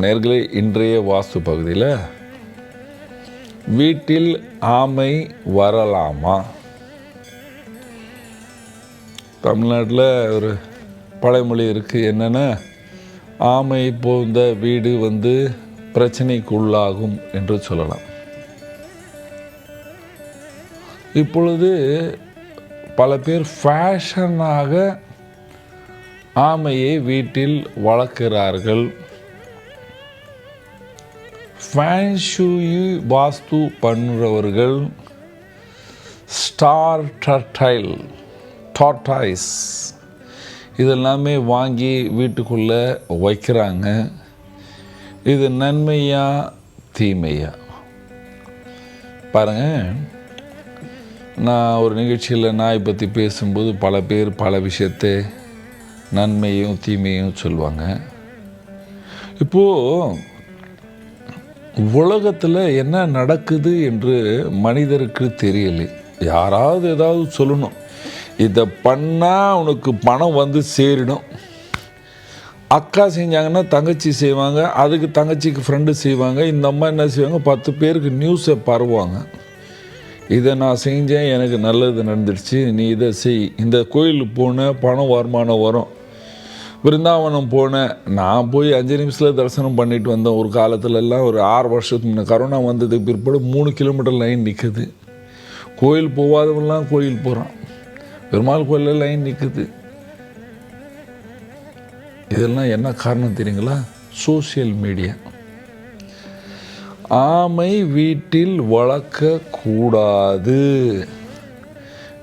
நேர்களே இன்றைய வாஸ்து பகுதியில் வீட்டில் ஆமை வரலாமா? தமிழ்நாட்டில் ஒரு பழமொழி இருக்குது என்னென்னா ஆமை போந்த வீடு வந்து பிரச்சனைக்குள்ளாகும் என்று சொல்லலாம். இப்பொழுது பல பேர் ஃபேஷனாக ஆமையை வீட்டில் வளர்க்கிறார்கள். ஃபேன்ஷூயி வாஸ்து பண்ணுறவர்கள் ஸ்டார் டர்டைல் டாட்டாய்ஸ் இதெல்லாமே வாங்கி வீட்டுக்குள்ளே வைக்கிறாங்க. இது நன்மையா தீமையா? பாருங்கள் நான் ஒரு நிகழ்ச்சியில் நாய் பற்றி பேசும்போது பல பேர் பல விஷயத்தை நன்மையும் தீமையும் சொல்லுவாங்க இப்போது உலகத்தில் என்ன நடக்குது என்று மனிதருக்கு தெரியலை. யாராவது ஏதாவது சொல்லணும். இதை பண்ணால் உனக்கு பணம் வந்து சேரிடும். அக்கா செஞ்சாங்கன்னா தங்கச்சி செய்வாங்க. அதுக்கு தங்கச்சிக்கு ஃப்ரெண்டு செய்வாங்க. இந்த அம்மா என்ன செய்வாங்க? பத்து பேருக்கு நியூஸை பரவாங்க இதை நான் செஞ்சேன் எனக்கு நல்லது நடந்துடுச்சு. நீ இதை செய். இந்த கோயிலுக்கு போன பணம் வருமானம் வரும். பிருந்தாவனம் போனேன் நான் போய் அஞ்சு நிமிஷத்தில் தரிசனம் பண்ணிட்டு வந்தேன் ஒரு காலத்துலலாம் ஒரு ஆறு வருஷத்துக்கு முன்னே கரோனா வந்ததுக்கு பிற்பாடு மூணு கிலோமீட்டர் லைன் நிற்குது கோயில் போகாதவன்லாம் கோயில் போகிறான் பெருமாள் கோயிலில் லைன் நிற்குது இதெல்லாம் என்ன காரணம் தெரியுங்களா? சோசியல் மீடியா ஆமை வீட்டில் வளர்க்கக்கூடாது.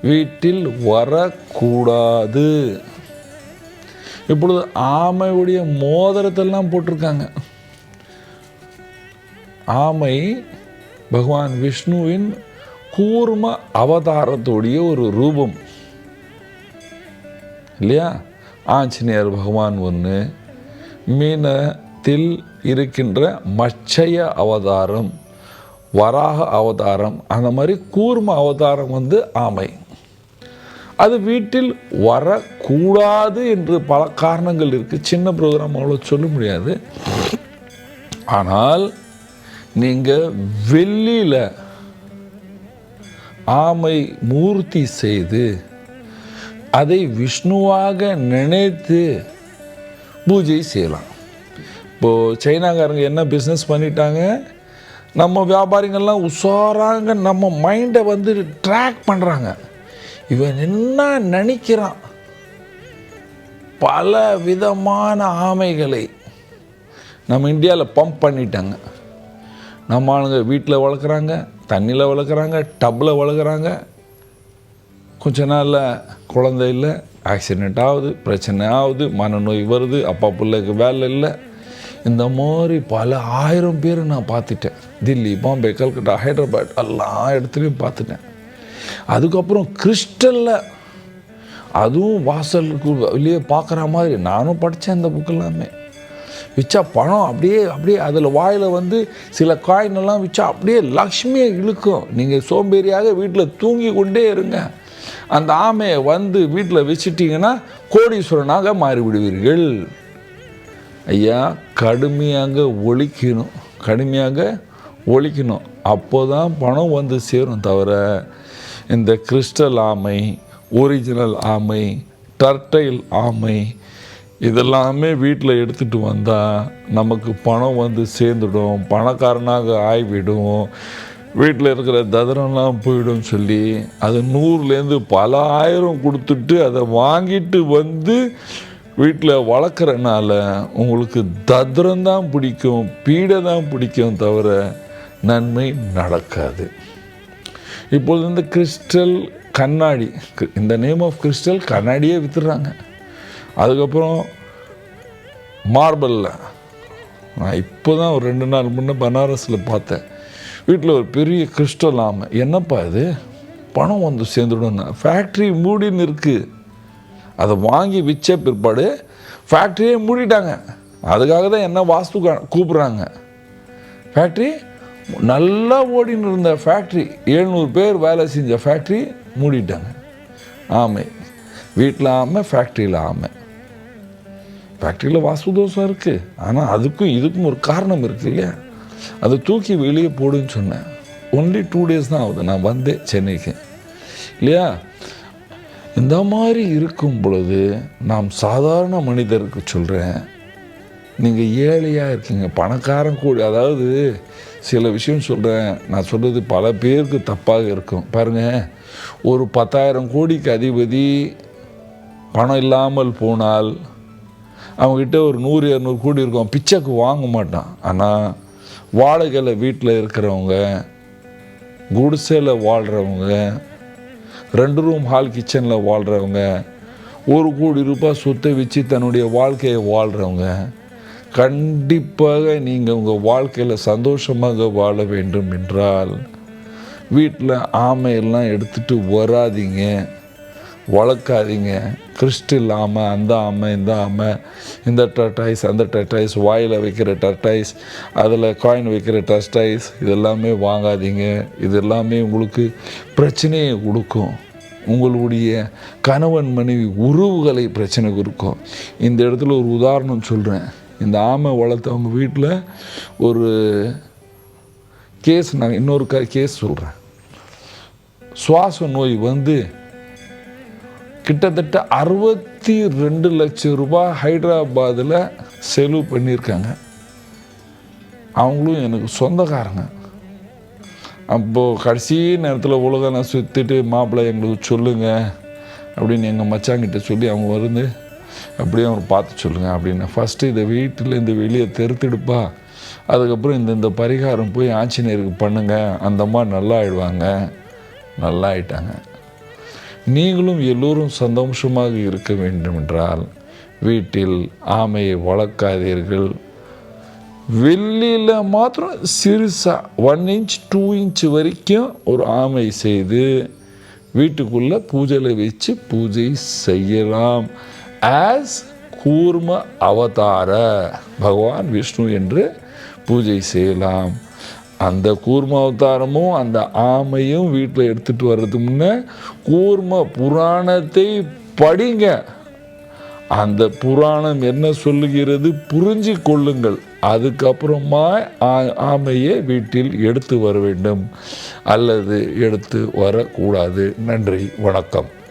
வீட்டில் வரக்கூடாது. இப்பொழுது ஆமையுடைய மோதிரத்தெல்லாம் போட்டிருக்காங்க. ஆமை பகவான் விஷ்ணுவின் கூர்ம அவதாரத்துடைய ஒரு ரூபம். இல்லையா? ஆஞ்சநேயர் பகவான் ஒன்று மீனத்தில் இருக்கின்ற மச்சய அவதாரம் வராக அவதாரம் அந்த மாதிரி கூர்ம அவதாரம் வந்து ஆமை. அது வீட்டில் வரக்கூடாது என்று பல காரணங்கள் இருக்குது சின்ன ப்ரோக்ராம் அவ்வளோ சொல்ல முடியாது. ஆனால் நீங்கள் வெள்ளியில் ஆமை மூர்த்தி செய்து அதை விஷ்ணுவாக நினைத்து பூஜை செய்யலாம். இப்போது சைனாக்காரங்க என்ன பிஸ்னஸ் பண்ணிட்டாங்க? நம்ம வியாபாரிகள்லாம் உஷாராங்க நம்ம மைண்டை வந்து ட்ராக் பண்ணுறாங்க இவன் என்ன நினைக்கிறான் பல விதமான ஆமைகளை நம்ம இந்தியாவில் பம்ப் பண்ணிட்டாங்க. நம்ம ஆளுங்க வீட்டில் வளர்க்குறாங்க தண்ணியில் வளர்க்குறாங்க டப்பில் வளர்க்குறாங்க. கொஞ்ச நாளில் குழந்தை இல்லை ஆக்சிடெண்ட் ஆகுது பிரச்சனை ஆகுது மனநோய் வருது அப்பா பிள்ளைக்கு வேலை இல்லை. இந்த மாதிரி பல ஆயிரம் பேர் நான் பார்த்துட்டேன். தில்லி பாம்பே கல்கட்டா ஹைதராபாத் எல்லா இடத்துலையும் பார்த்துட்டேன். அதுக்கப்புறம் கிறிஸ்டலில் அதுவும் வாசலுக்கு வெளியே பார்க்குற மாதிரி. நானும் படித்தேன் இந்த புக்கெல்லாமே விச்சா பணம் அப்படியே அப்படியே அதில் வாயில் வந்து சில காயின் எல்லாம் அப்படியே லக்ஷ்மியை இழுக்கும். நீங்கள் சோம்பேறியாக வீட்டில் தூங்கி கொண்டே இருங்க. அந்த ஆமையை வந்து வீட்டில் வச்சிட்டிங்கன்னா கோடீஸ்வரனாக மாறிவிடுவீர்கள். ஐயா கடுமையாக ஒழிக்கணும். கடுமையாக ஒழிக்கணும். அப்போ தான் பணம் வந்து சேரும் தவிர இந்த கிறிஸ்டல் ஆமை ஒரிஜினல் ஆமை டர்டைல் ஆமை இதெல்லாமே வீட்டில் எடுத்துகிட்டு வந்தால் நமக்கு பணம் வந்து சேர்ந்துடும் பணக்காரனாக ஆகிவிடும் வீட்டில் இருக்கிற ததிரம்லாம் போயிடும் சொல்லி அது நூறுலேருந்து பல ஆயிரம் கொடுத்துட்டு அதை வாங்கிட்டு வந்து வீட்டில் வளர்க்குறனால உங்களுக்கு தத்ரம் தான் பிடிக்கும் பீடை தான் பிடிக்கும் தவிர நன்மை நடக்காது. இப்பொழுது இந்த கிறிஸ்டல் கண்ணாடி இந்த நேம் ஆஃப் கிறிஸ்டல் கண்ணாடியே விற்றுறாங்க அதுக்கப்புறம் மார்பலில் நான் இப்போ தான் ஒரு ரெண்டு நாள் முன்னே பனாரஸில் பார்த்தேன். வீட்டில் ஒரு பெரிய கிறிஸ்டல் ஆமை. என்னப்பா இது? பணம் வந்து சேர்ந்துடும் ஃபேக்ட்ரி மூடின்னு இருக்குது அதை வாங்கி விற்ற பிற்பாடு ஃபேக்ட்ரியே மூடிட்டாங்க. அதுக்காக தான் என்ன வாஸ்து கூப்பிட்றாங்க. ஃபேக்ட்ரி நல்லா ஓடின்னு இருந்த ஃபேக்ட்ரி எழுநூறு பேர் வேலை செஞ்ச ஃபேக்ட்ரி மூடிட்டாங்க. ஆமை. வீட்டில் ஆமை ஃபேக்ட்ரியில் ஆமை. ஃபேக்ட்ரியில் வாஸ்து தோஷம் இருக்குது ஆனால் அதுக்கும் இதுக்கும் ஒரு காரணம் இருக்குது இல்லையா? அதை தூக்கி வெளியே போடுன்னு சொன்னேன். ஒன்லி டூ டேஸ் தான் ஆகுது. நான் வந்தேன் சென்னைக்கு. இல்லையா? இந்த மாதிரி இருக்கும் பொழுது நாம் சாதாரண மனிதருக்கு சொல்கிறேன் நீங்கள் ஏழையாக இருக்கீங்க. பணக்காரன் கூட அதாவது சில விஷயம் சொல்கிறேன் நான் சொல்கிறது பல பேருக்கு தப்பாக இருக்கும். பாருங்கள் ஒரு பத்தாயிரம் கோடிக்கு அதிபதி பணம் இல்லாமல் போனால் அவங்ககிட்ட ஒரு நூறு இரநூறு கோடி இருக்கும். பிச்சைக்கு வாங்க மாட்டான். ஆனால் வாடகையில் வீட்டில் இருக்கிறவங்க குடிசையில் வாழ்கிறவங்க ரெண்டு ரூம் ஹால் கிச்சனில் வாழ்கிறவங்க ஒரு கோடி ரூபாய் சொத்தை வச்சு தன்னுடைய வாழ்க்கையை வாழ்கிறவங்க கண்டிப்பாக நீங்கள் உங்கள் வாழ்க்கையில் சந்தோஷமாக வாழ வேண்டும் என்றால் வீட்டில் ஆமையெல்லாம் எடுத்துகிட்டு வராதீங்க. வளர்க்காதீங்க. கிறிஸ்டில் ஆமை அந்த ஆமை இந்த ஆமை இந்த டர்டைஸ் அந்த டர்டைஸ் வாயில் வைக்கிற டர்டைஸ் அதில் காயின் வைக்கிற டர்டைஸ் இதெல்லாமே வாங்காதீங்க. இது எல்லாமே உங்களுக்கு பிரச்சனையை கொடுக்கும். உங்களுடைய கணவன் மனைவி உறவுகளை பிரச்சனை கொடுக்கும். இந்த இடத்துல ஒரு உதாரணம் சொல்கிறேன் இந்த ஆமை வளர்த்தவங்க வீட்டில் ஒரு கேஸ் நான் இன்னொரு க கேஸ் சொல்கிறேன் சுவாச நோய் வந்து கிட்டத்தட்ட அறுபத்தி ரெண்டு லட்சம் ரூபாய் ஹைதராபாத்தில் செலவு பண்ணியிருக்காங்க. அவங்களும் எனக்கு சொந்தக்காரங்க. அப்போது கடைசி நேரத்தில் உலகம் நான் சுற்றிட்டு மாப்பிள்ளை எங்களுக்கு சொல்லுங்கள் அப்படின்னு எங்கள் மச்சாங்கிட்ட சொல்லி அவங்க வந்து அப்படியே அவர் பார்த்து சொல்லுங்கள் அப்படின்னு. ஃபஸ்ட்டு இதை வீட்டில் இந்த வெளியே தெருத்தெடுப்பா. அதுக்கப்புறம் இந்த இந்த பரிகாரம் போய் ஆஞ்சநேயருக்கு பண்ணுங்கள் அந்த அம்மா நல்லா ஆயிடுவாங்க. நல்லா ஆயிட்டாங்க. நீங்களும் எல்லோரும் சந்தோஷமாக இருக்க வேண்டுமென்றால் வீட்டில் ஆமையை வளர்க்காதீர்கள். வெள்ளியில் மாத்திரம் சிறுசாக ஒன் இன்ச் டூ இன்ச் வரைக்கும் ஒரு ஆமை செய்து வீட்டுக்குள்ளே பூஜையில் வச்சு பூஜை செய்யலாம். ஆஸ் கூர்ம அவதார. பகவான் விஷ்ணு என்று பூஜை செய்யலாம். அந்த கூர்ம அவதாரமும் அந்த ஆமையும் வீட்டில் எடுத்துகிட்டு வர்றது முன்னே கூர்ம புராணத்தை படிங்க. அந்த புராணம் என்ன சொல்லுகிறது? புரிஞ்சு கொள்ளுங்கள். அதுக்கப்புறமா ஆ- ஆமையை வீட்டில் எடுத்து வர வேண்டும். அல்லது எடுத்து வரக்கூடாது. நன்றி. வணக்கம்.